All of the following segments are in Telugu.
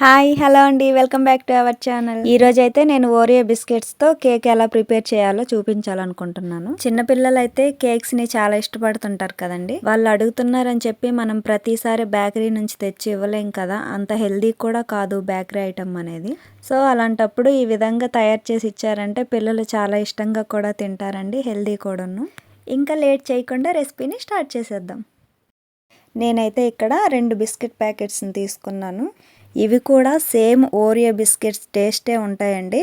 హాయ్ హలో అండి. Welcome back to our channel. ఈ రోజు అయితే నేను ఓరియో బిస్కెట్స్తో కేక్ ఎలా ప్రిపేర్ చేయాలో చూపించాలనుకుంటున్నాను. చిన్నపిల్లలు అయితే కేక్స్ని చాలా ఇష్టపడుతుంటారు కదండి. వాళ్ళు అడుగుతున్నారని చెప్పి మనం ప్రతిసారి బేకరీ నుంచి తెచ్చి ఇవ్వలేం కదా. అంత హెల్దీ కూడా కాదు బేకరీ ఐటమ్ అనేది. సో అలాంటప్పుడు ఈ విధంగా తయారు చేసి ఇచ్చారంటే పిల్లలు చాలా ఇష్టంగా కూడా తింటారండి హెల్దీ కూడాను. ఇంకా లేట్ చేయకుండా రెసిపీని స్టార్ట్ చేసేద్దాం. నేనైతే ఇక్కడ రెండు బిస్కెట్ ప్యాకెట్స్ని తీసుకున్నాను. ఇవి కూడా సేమ్ ఓరియో బిస్కెట్స్ టేస్టే ఉంటాయండి.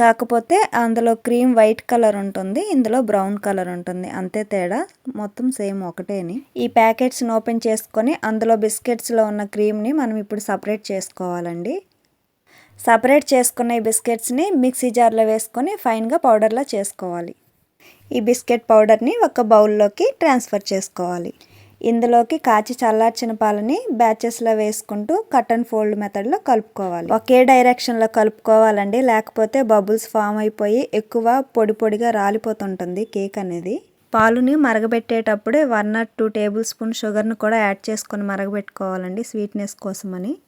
కాకపోతే అందులో క్రీమ్ వైట్ కలర్ ఉంటుంది ఇందులో బ్రౌన్ కలర్ ఉంటుంది. అంతే తేడా మొత్తం సేమ్ ఒకటేని. ఈ ప్యాకెట్స్ని ఓపెన్ చేసుకొని అందులో బిస్కెట్స్లో ఉన్న క్రీమ్ని మనం ఇప్పుడు సపరేట్ చేసుకోవాలండి. సపరేట్ చేసుకున్న ఈ బిస్కెట్స్ని మిక్సీ జార్లో వేసుకొని ఫైన్గా పౌడర్లా చేసుకోవాలి. ఈ బిస్కెట్ పౌడర్ని ఒక బౌల్లోకి ట్రాన్స్ఫర్ చేసుకోవాలి. ఇందులోకి కాచి చల్లార్చిన పాలని బ్యాచెస్లో వేసుకుంటూ కట్ అండ్ ఫోల్డ్ మెథడ్లో కలుపుకోవాలి. ఒకే డైరెక్షన్లో కలుపుకోవాలండి. లేకపోతే బబుల్స్ ఫామ్ అయిపోయి ఎక్కువ పొడి పొడిగా రాలిపోతుంటుంది కేక్ అనేది. పాలుని మరగబెట్టేటప్పుడే one or two tablespoon షుగర్ను కూడా యాడ్ చేసుకొని మరగబెట్టుకోవాలండి. స్వీట్నెస్ కోసమని.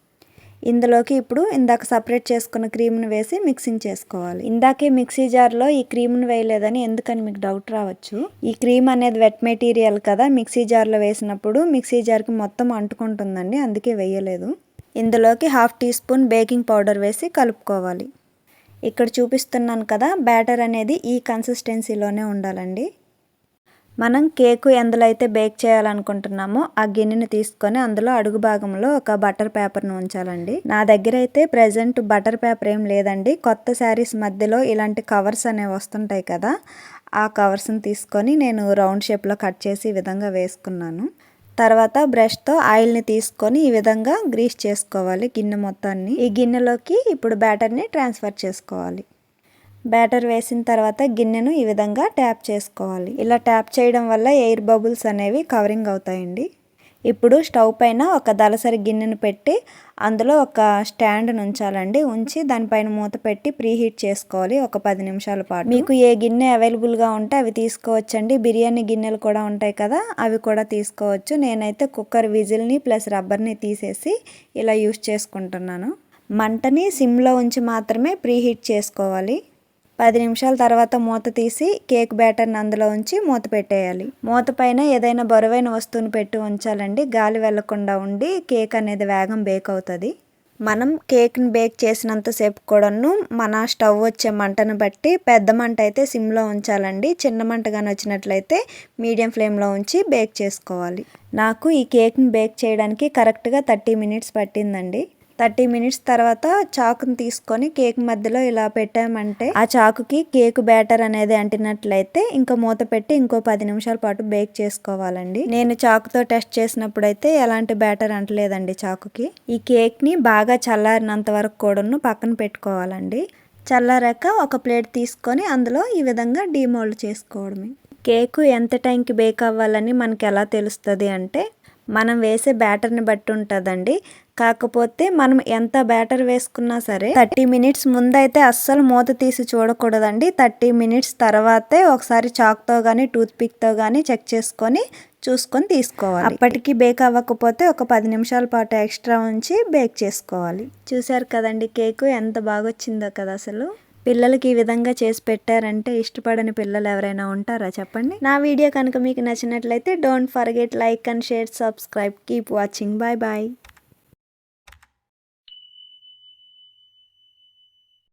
ఇందులోకి ఇప్పుడు ఇందాక సపరేట్ చేసుకున్న క్రీమ్ని వేసి మిక్సింగ్ చేసుకోవాలి. ఇందాకే మిక్సీ జార్లో ఈ క్రీమ్ని వేయలేదని ఎందుకని మీకు డౌట్ రావచ్చు? ఈ క్రీమ్ అనేది వెట్ మెటీరియల్ కదా మిక్సీ జార్లో వేసినప్పుడు మిక్సీ జార్కి మొత్తం అంటుకుంటుందండి అందుకే వేయలేదు. ఇందులోకి half teaspoon baking powder వేసి కలుపుకోవాలి. ఇక్కడ చూపిస్తున్నాను కదా బ్యాటర్ అనేది ఈ కన్సిస్టెన్సీలోనే ఉండాలండి. మనం కేకు ఎందులో అయితే బేక్ చేయాలనుకుంటున్నామో ఆ గిన్నెని తీసుకొని అందులో అడుగు భాగంలో ఒక బటర్ పేపర్ను ఉంచాలండి. నా దగ్గర అయితే ప్రజెంట్ బటర్ పేపర్ ఏం లేదండి. కొత్త శారీస్ మధ్యలో ఇలాంటి కవర్స్ అనేవి వస్తుంటాయి కదా ఆ కవర్స్ని తీసుకొని నేను రౌండ్ షేప్లో కట్ చేసి ఈ విధంగా వేసుకున్నాను. తర్వాత బ్రష్తో ఆయిల్ని తీసుకొని ఈ విధంగా గ్రీస్ చేసుకోవాలి గిన్నె మొత్తాన్ని. ఈ గిన్నెలోకి ఇప్పుడు బ్యాటర్ని ట్రాన్స్ఫర్ చేసుకోవాలి. బ్యాటర్ వేసిన తర్వాత గిన్నెను ఈ విధంగా ట్యాప్ చేసుకోవాలి. ఇలా ట్యాప్ చేయడం వల్ల ఎయిర్ బబుల్స్ అనేవి కవరింగ్ అవుతాయండి. ఇప్పుడు స్టవ్ పైన ఒక దలసరి గిన్నెను పెట్టి అందులో ఒక స్టాండ్ ఉంచాలండి ఉంచి దానిపైన మూత పెట్టి ప్రీహీట్ చేసుకోవాలి ఒక పది నిమిషాల పాటు. మీకు ఏ గిన్నె అవైలబుల్గా ఉంటే అవి తీసుకోవచ్చండి. బిర్యానీ గిన్నెలు కూడా ఉంటాయి కదా అవి కూడా తీసుకోవచ్చు. నేనైతే కుక్కర్ విజిల్ని ప్లస్ రబ్బర్ని తీసేసి ఇలా యూస్ చేసుకుంటున్నాను. మంటని సిమ్లో ఉంచి మాత్రమే ప్రీహీట్ చేసుకోవాలి. పది నిమిషాల తర్వాత మూత తీసి కేక్ బ్యాటర్ని అందులో ఉంచి మూత పెట్టేయాలి. మూత పైన ఏదైనా బరువైన వస్తువుని పెట్టి ఉంచాలండి. గాలి వెళ్ళకుండా ఉండి కేక్ అనేది వేగం బేక్ అవుతుంది. మనం కేక్ని బేక్ చేసినంతసేపు కూడాను మన స్టవ్ వచ్చే మంటను బట్టి పెద్ద మంట అయితే సిమ్లో ఉంచాలండి. చిన్న మంట కానీ వచ్చినట్లయితే మీడియం ఫ్లేమ్లో ఉంచి బేక్ చేసుకోవాలి. నాకు ఈ కేక్ని బేక్ చేయడానికి కరెక్ట్గా థర్టీ మినిట్స్ పట్టిందండి. థర్టీ మినిట్స్ తర్వాత చాకుని తీసుకొని కేక్ మధ్యలో ఇలా పెట్టామంటే ఆ చాకుకి కేక్ బ్యాటర్ అనేది అంటినట్లయితే ఇంకా మూత పెట్టి ఇంకో పది నిమిషాల పాటు బేక్ చేసుకోవాలండి. నేను చాకుతో టెస్ట్ చేసినప్పుడు అయితే ఎలాంటి బ్యాటర్ అంటలేదండి చాకుకి. ఈ కేక్ని బాగా చల్లారినంత వరకు కూడాను పక్కన పెట్టుకోవాలండి. చల్లారాక ఒక ప్లేట్ తీసుకొని అందులో ఈ విధంగా డీమోల్డ్ చేసుకోవడమే. కేకు ఎంత టైంకి బేక్ అవ్వాలని మనకి ఎలా తెలుస్తుంది అంటే మనం వేసే బ్యాటర్ని బట్టి ఉంటుందండి. కాకపోతే మనం ఎంత బ్యాటర్ వేసుకున్నా సరే థర్టీ మినిట్స్ ముందైతే అస్సలు మూత తీసి చూడకూడదండి. థర్టీ మినిట్స్ తర్వాతే ఒకసారి చాక్తో కానీ టూత్పిక్తో కానీ చెక్ చేసుకొని చూసుకొని తీసుకోవాలి. అప్పటికి బేక్ అవ్వకపోతే ఒక పది నిమిషాల పాటు ఎక్స్ట్రా ఉంచి బేక్ చేసుకోవాలి. చూసారు కదండి కేకు ఎంత బాగా వచ్చిందో కదా అసలు. పిల్లలకి ఈ విధంగా చేసి పెట్టారంటే ఇష్టపడని పిల్లలు ఎవరైనా ఉంటారా చెప్పండి? నా వీడియో కనుక మీకు నచ్చినట్లయితే don't forget like and share subscribe keep watching bye bye